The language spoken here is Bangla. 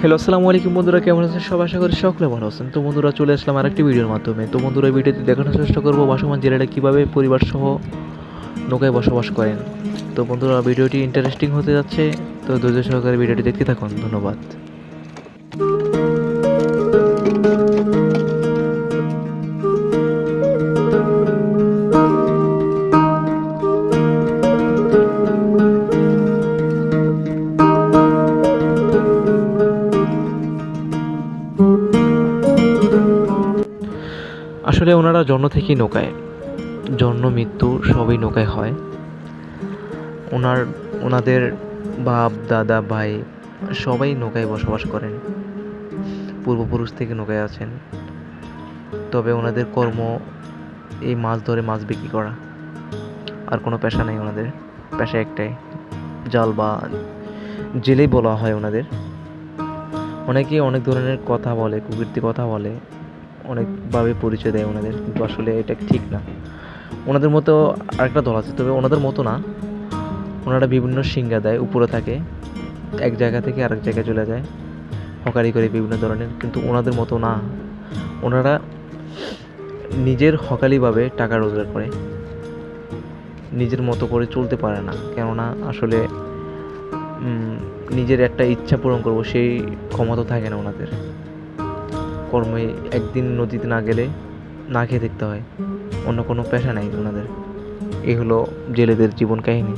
হ্যালো আসসালামু আলাইকুম বন্ধুরা, কেমন আছেন? সব আশা করি সকলে ভালো আছেন। তো বন্ধুরা, চলে আসলাম আরেকটি ভিডিওর মাধ্যমে। তো বন্ধুরা ভিডিওতে দেখানোর চেষ্টা করব বাসমান জেলাটা কীভাবে পরিবার সহ নৌকায় বসবাস করেন। তো বন্ধুরা, ভিডিওটি ইন্টারেস্টিং হতে যাচ্ছে। তো ধৈর্য সহকারে ভিডিওটি দেখতে থাকুন। ধন্যবাদ। আসলে ওনারা জন্ম থেকেই নৌকায়। জন্ম, মৃত্যু সবই নৌকায় হয়। ওনার, ওনাদের বাপ, দাদা, ভাই সবাই নৌকায় বসবাস করেন। পূর্বপুরুষ থেকে নৌকায় আছেন। তবে ওনাদের কর্ম এই মাছ ধরে মাছ বিক্রি করা। আর কোনো পেশা নেই ওনাদের। পেশা একটাই। জাল বা জেলেই বলা হয় ওনাদের। অনেকেই অনেক ধরনের কথা বলে, কুকীর্তি কথা বলে, অনেকভাবে পরিচয় দেয় ওনাদের, কিন্তু আসলে এটা ঠিক না। ওনাদের মতো আরেকটা দল আছে, তবে ওনাদের মতো না। ওনারা বিভিন্ন সিঙ্গা দেয়, উপরে থাকে, এক জায়গা থেকে আরেক জায়গায় চলে যায়, হকারি করে বিভিন্ন ধরনের, কিন্তু ওনাদের মতো না। ওনারা নিজের হকালিভাবে টাকা রোজগার করে, নিজের মতো করে চলতে পারে না। কেননা আসলে নিজের একটা ইচ্ছা পূরণ করব, সেই ক্ষমতা থাকে না ওনাদের। কর্মে একদিন নদীতে না গেলে না খেয়ে দেখতে হয়। অন্য কোনো পেশা নাই ওনাদের। এই হলো জেলেদের জীবন কাহিনী।